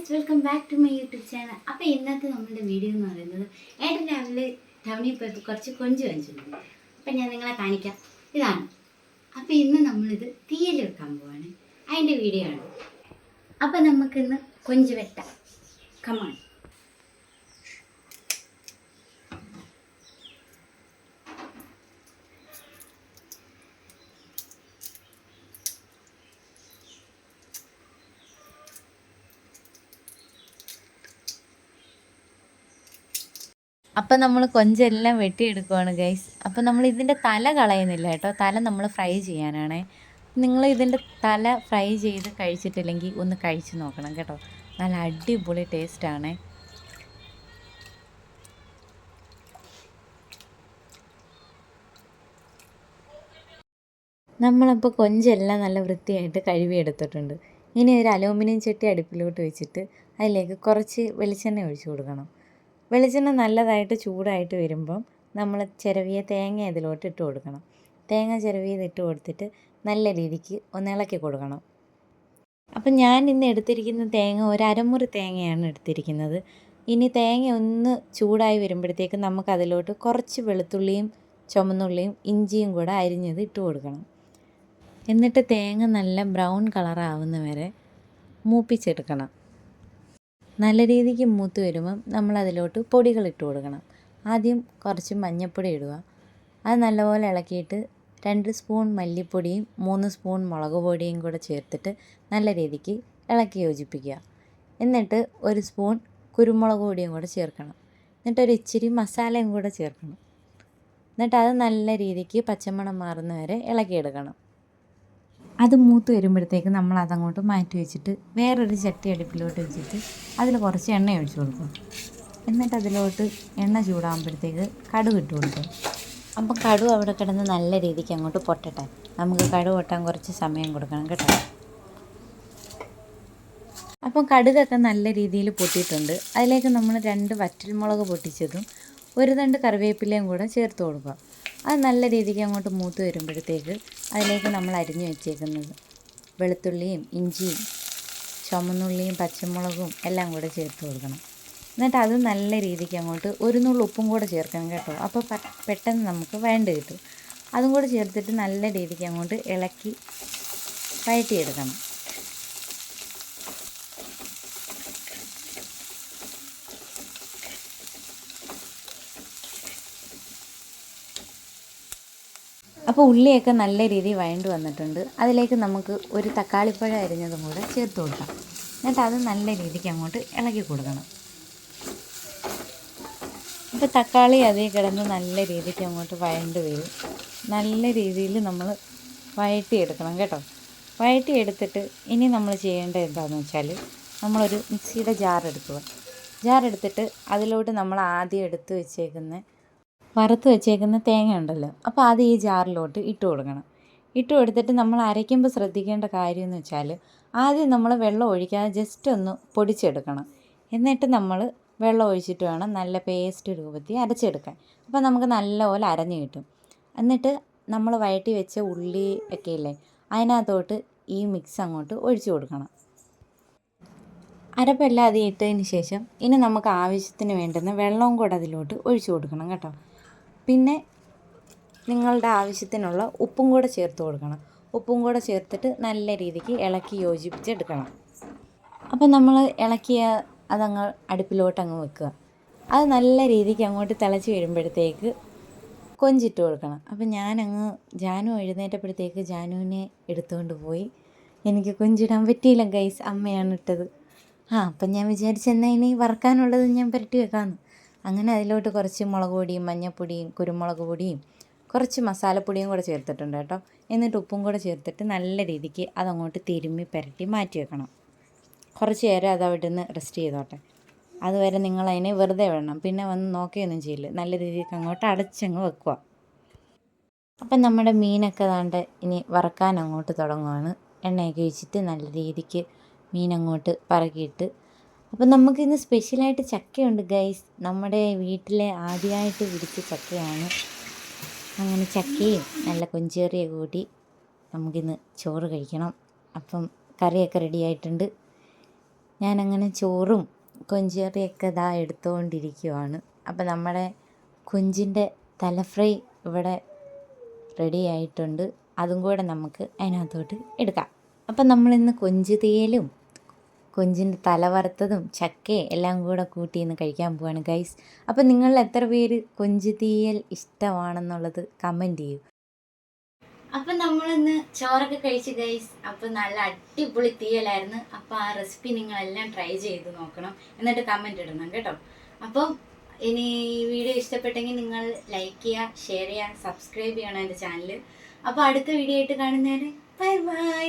Guys welcome back to my YouTube channel അപ്പോൾ ഇന്നത്തെ നമ്മുടെ വീഡിയോ എന്ന് പറയുന്നത് ഏട്ടൻ രാവിലെ ടൗണിൽ പോയപ്പോൾ കുറച്ച് കൊഞ്ച് വെച്ചിട്ടുണ്ട് അപ്പം ഞാൻ നിങ്ങളെ കാണിക്കാം. ഇതാണ്. അപ്പോൾ ഇന്ന് നമ്മളിത് തീയൽ വെക്കാൻ പോവാണ്. അതിന്റെ വീഡിയോ ആണ്. അപ്പം നമുക്കിന്ന് കൊഞ്ച് വെട്ടാം. കമാണ് അപ്പം നമ്മൾ കൊഞ്ചെല്ലാം വെട്ടിയെടുക്കുവാണ് ഗൈസ് അപ്പം നമ്മൾ ഇതിന്റെ തല കളയുന്നില്ല കേട്ടോ. തല നമ്മൾ ഫ്രൈ ചെയ്യാനാണ്. നിങ്ങൾ ഇതിന്റെ തല ഫ്രൈ ചെയ്ത് കഴിച്ചിട്ടില്ലെങ്കിൽ ഒന്ന് കഴിച്ച് നോക്കണം കേട്ടോ. നല്ല അടിപൊളി ടേസ്റ്റാണേ നമ്മളപ്പോൾ കൊഞ്ചെല്ലാം നല്ല വൃത്തിയായിട്ട് കഴുകിയെടുത്തിട്ടുണ്ട്. ഇനി ഒരു അലൂമിനിയം ചട്ടി അടുപ്പിലോട്ട് വെച്ചിട്ട് അതിലേക്ക് കുറച്ച് വെളിച്ചെണ്ണ ഒഴിച്ചു കൊടുക്കണം. വെളിച്ചെണ്ണ നല്ലതായിട്ട് ചൂടായിട്ട് വരുമ്പം നമ്മൾ ചിരവിയ തേങ്ങ ഇതിലോട്ട് ഇട്ട് കൊടുക്കണം. തേങ്ങ ചിരവിയത് ഇട്ട് കൊടുത്തിട്ട് നല്ല രീതിക്ക് ഒന്ന് ഇളക്കി കൊടുക്കണം. അപ്പം ഞാൻ ഇന്ന് എടുത്തിരിക്കുന്ന തേങ്ങ ഒരു അരമുറി തേങ്ങയാണ് എടുത്തിരിക്കുന്നത്. ഇനി തേങ്ങ ഒന്ന് ചൂടായി വരുമ്പോഴത്തേക്ക് നമുക്ക് അതിലോട്ട് കുറച്ച് വെളുത്തുള്ളിയും ചുമന്നുള്ളിയും ഇഞ്ചിയും കൂടെ അരിഞ്ഞത് ഇട്ട് കൊടുക്കണം. എന്നിട്ട് തേങ്ങ നല്ല ബ്രൗൺ കളറാവുന്ന വരെ മൂപ്പിച്ചെടുക്കണം. നല്ല രീതിക്ക് മൂത്ത് വരുമ്പം നമ്മൾ അതിലോട്ട് പൊടികൾ ഇട്ട് കൊടുക്കണം. ആദ്യം കുറച്ച് മഞ്ഞൾപ്പൊടി ഇടുക. അത് നല്ലപോലെ ഇളക്കിയിട്ട് രണ്ട് സ്പൂൺ മല്ലിപ്പൊടിയും മൂന്ന് സ്പൂൺ മുളക് പൊടിയും കൂടെ ചേർത്തിട്ട് നല്ല രീതിക്ക് ഇളക്കി യോജിപ്പിക്കുക. എന്നിട്ട് ഒരു സ്പൂൺ കുരുമുളക് പൊടിയും കൂടെ ചേർക്കണം. എന്നിട്ട് ഒരു ഇച്ചിരി മസാലയും കൂടെ ചേർക്കണം. എന്നിട്ട് അത് നല്ല രീതിക്ക് പച്ചമണം മാറുന്ന വരെ ഇളക്കിയെടുക്കണം. അത് മൂത്ത് വരുമ്പോഴത്തേക്ക് നമ്മൾ അതങ്ങോട്ട് മാറ്റി വെച്ചിട്ട് വേറൊരു ചട്ടി അടുപ്പിലോട്ട് വെച്ചിട്ട് അതിൽ കുറച്ച് എണ്ണ ഒഴിച്ചു കൊടുക്കും. എന്നിട്ട് അതിലോട്ട് എണ്ണ ചൂടാകുമ്പോഴത്തേക്ക് കടുക് ഇട്ട് കൊടുക്കും. അപ്പം കടുക് അവിടെ കിടന്ന് നല്ല രീതിക്ക് അങ്ങോട്ട് പൊട്ടട്ടെ. നമുക്ക് കടുക് പൊട്ടാൻ കുറച്ച് സമയം കൊടുക്കണം കേട്ടോ. അപ്പം കടുകൊക്കെ നല്ല രീതിയിൽ പൊട്ടിയിട്ടുണ്ട്. അതിലേക്ക് നമ്മൾ രണ്ട് വറ്റൽമുളക് പൊട്ടിച്ചതും ഒരു തണ്ട് കറിവേപ്പിലയും കൂടെ ചേർത്ത് കൊടുക്കുക. അത് നല്ല രീതിക്ക് അങ്ങോട്ട് മൂത്ത് വരുമ്പോഴത്തേക്ക് അതിലേക്ക് നമ്മൾ അരിഞ്ഞു വെച്ചേക്കുന്നത് വെളുത്തുള്ളിയും ഇഞ്ചിയും ചുമന്നുള്ളിയും പച്ചമുളകും എല്ലാം കൂടെ ചേർത്ത് കൊടുക്കണം. എന്നിട്ട് അത് നല്ല രീതിക്ക് അങ്ങോട്ട് ഒരു നുള്ളു ഉപ്പും കൂടെ ചേർക്കണം കേട്ടോ. അപ്പോൾ പെട്ടെന്ന് നമുക്ക് വേണ്ട കിട്ടും. അതും കൂടെ ചേർത്തിട്ട് നല്ല രീതിക്ക് അങ്ങോട്ട് ഇളക്കി വഴറ്റിയെടുക്കണം. അപ്പോൾ ഉള്ളിയൊക്കെ നല്ല രീതിയിൽ വഴണ്ട് വന്നിട്ടുണ്ട്. അതിലേക്ക് നമുക്ക് ഒരു തക്കാളിപ്പഴം അരിഞ്ഞതും കൂടെ ചേർത്ത് കൊടുക്കാം. എന്നിട്ട് അത് നല്ല രീതിക്ക് അങ്ങോട്ട് ഇളക്കി കൊടുക്കണം. ഇപ്പോൾ തക്കാളി അതിൽ കിടന്ന് നല്ല രീതിക്ക് അങ്ങോട്ട് വഴണ്ട് വരും. നല്ല രീതിയിൽ നമ്മൾ വഴറ്റിയെടുക്കണം കേട്ടോ. വഴറ്റിയെടുത്തിട്ട് ഇനി നമ്മൾ ചെയ്യേണ്ടത് എന്താണെന്ന് വെച്ചാൽ നമ്മളൊരു മിക്സിയുടെ ജാർ എടുക്കുക. ജാർ എടുത്തിട്ട് അതിലോട്ട് നമ്മൾ ആദ്യം എടുത്ത് വെച്ചേക്കുന്ന വറുത്ത് വെച്ചേക്കുന്ന തേങ്ങ ഉണ്ടല്ലോ. അപ്പോൾ അത് ഈ ജാറിലോട്ട് ഇട്ട് കൊടുക്കണം. ഇട്ട് കൊടുത്തിട്ട് നമ്മൾ അരയ്ക്കുമ്പോൾ ശ്രദ്ധിക്കേണ്ട കാര്യം എന്ന് വെച്ചാൽ ആദ്യം നമ്മൾ വെള്ളം ഒഴിക്കാതെ ജസ്റ്റ് ഒന്ന് പൊടിച്ചെടുക്കണം. എന്നിട്ട് നമ്മൾ വെള്ളം ഒഴിച്ചിട്ട് വേണം നല്ല പേസ്റ്റ് രൂപത്തിൽ അരച്ചെടുക്കാൻ. അപ്പോൾ നമുക്ക് നല്ലപോലെ അരഞ്ഞു കിട്ടും. എന്നിട്ട് നമ്മൾ വയറ്റി വെച്ച ഉള്ളി ഒക്കെ ഇല്ലേ അതിനകത്തോട്ട് ഈ മിക്സ് അങ്ങോട്ട് ഒഴിച്ചു കൊടുക്കണം. അരപ്പെല്ലാം അത് ഇട്ടതിന് ശേഷം ഇനി നമുക്ക് ആവശ്യത്തിന് വേണ്ടുന്ന വെള്ളവും കൂടെ അതിലോട്ട് ഒഴിച്ചു കൊടുക്കണം കേട്ടോ. പിന്നെ നിങ്ങളുടെ ആവശ്യത്തിനുള്ള ഉപ്പും കൂടെ ചേർത്ത് കൊടുക്കണം. ഉപ്പും കൂടെ ചേർത്തിട്ട് നല്ല രീതിക്ക് ഇളക്കി യോജിപ്പിച്ചെടുക്കണം. അപ്പം നമ്മൾ ഇളക്കിയ അതങ്ങ് അടുപ്പിലോട്ട് അങ്ങ് വെക്കുക. അത് നല്ല രീതിക്ക് അങ്ങോട്ട് തിളച്ച് വരുമ്പോഴത്തേക്ക് കൊഞ്ചിട്ട് കൊടുക്കണം. അപ്പം ഞാനങ്ങ് ജാനു എഴുന്നേറ്റപ്പോഴത്തേക്ക് ജാനുവിനെ എടുത്തുകൊണ്ട് പോയി. എനിക്ക് കൊഞ്ചിടാൻ പറ്റിയില്ല ഗൈസ് അമ്മയാണ് ഇട്ടത്. ആ അപ്പം ഞാൻ വിചാരിച്ചെന്നാൽ ഇനി വറക്കാനുള്ളത് ഞാൻ പുരട്ടി വെക്കാമെന്ന്. അങ്ങനെ അതിലോട്ട് കുറച്ച് മുളക് പൊടിയും മഞ്ഞൾപ്പൊടിയും കുരുമുളക് പൊടിയും കുറച്ച് മസാലപ്പൊടിയും കൂടെ ചേർത്തിട്ടുണ്ട് കേട്ടോ. എന്നിട്ട് ഉപ്പും കൂടെ ചേർത്തിട്ട് നല്ല രീതിക്ക് അതങ്ങോട്ട് തിരുമ്മി പുരട്ടി മാറ്റി വെക്കണം. കുറച്ച് നേരം അത് അവിടെ നിന്ന് റെസ്റ്റ് ചെയ്തോട്ടെ. അതുവരെ നിങ്ങൾ അതിനെ വെറുതെ വിടണം. പിന്നെ വന്ന് നോക്കിയൊന്നും ചെയ്യില്ല. നല്ല രീതിക്ക് അങ്ങോട്ട് അടച്ചങ്ങ് വെക്കുക. അപ്പം നമ്മുടെ മീനൊക്കെ താണ്ട് ഇനി വറക്കാൻ അങ്ങോട്ട് തുടങ്ങുവാണ്. എണ്ണയൊക്കെ ഒഴിച്ചിട്ട് നല്ല രീതിക്ക് മീൻ അങ്ങോട്ട് പറക്കിയിട്ട് അപ്പം നമുക്കിന്ന് സ്പെഷ്യലായിട്ട് ചക്കയുണ്ട് ഗൈസ്. നമ്മുടെ വീട്ടിലെ ആദ്യമായിട്ട് പിടിച്ച ചക്കയാണ്. അങ്ങനെ ചക്കയും നല്ല കൊഞ്ചേറിയ കൂട്ടി നമുക്കിന്ന് ചോറ് കഴിക്കണം. അപ്പം കറിയൊക്കെ റെഡിയായിട്ടുണ്ട് ഞാനങ്ങനെ ചോറും കൊഞ്ചേറിയൊക്കെ ഇതാ എടുത്തുകൊണ്ടിരിക്കുവാണ് അപ്പം നമ്മുടെ കൊഞ്ചിന്റെ തല ഫ്രൈ ഇവിടെ റെഡി ആയിട്ടുണ്ട്. അതും കൂടെ നമുക്ക് അതിനകത്തോട്ട് എടുക്കാം. അപ്പം നമ്മളിന്ന് കൊഞ്ച് തീയലും കൊഞ്ചിന്റെ തല വറുത്തതും ചക്കയും എല്ലാം കൂടെ കൂട്ടി ഇന്ന് കഴിക്കാൻ പോവാണ് ഗൈസ് അപ്പം നിങ്ങൾ എത്ര പേര് കൊഞ്ച് തീയൽ ഇഷ്ടമാണെന്നുള്ളത് കമന്റ് ചെയ്യൂ. അപ്പം നമ്മളിന്ന് ചോറൊക്കെ കഴിച്ച് ഗൈസ് അപ്പം നല്ല അടിപൊളി തീയലായിരുന്നു. അപ്പം ആ റെസിപ്പി നിങ്ങളെല്ലാം ട്രൈ ചെയ്ത് നോക്കണം. എന്നിട്ട് കമന്റ് ഇടണം കേട്ടോ. അപ്പം ഇനി ഈ വീഡിയോ ഇഷ്ടപ്പെട്ടെങ്കിൽ നിങ്ങൾ ലൈക്ക് ചെയ്യുക ഷെയർ ചെയ്യുക സബ്സ്ക്രൈബ് ചെയ്യണം എന്റെ ചാനൽ അപ്പോൾ അടുത്ത വീഡിയോ ആയിട്ട് കാണുന്നവരെ ബൈ ബൈ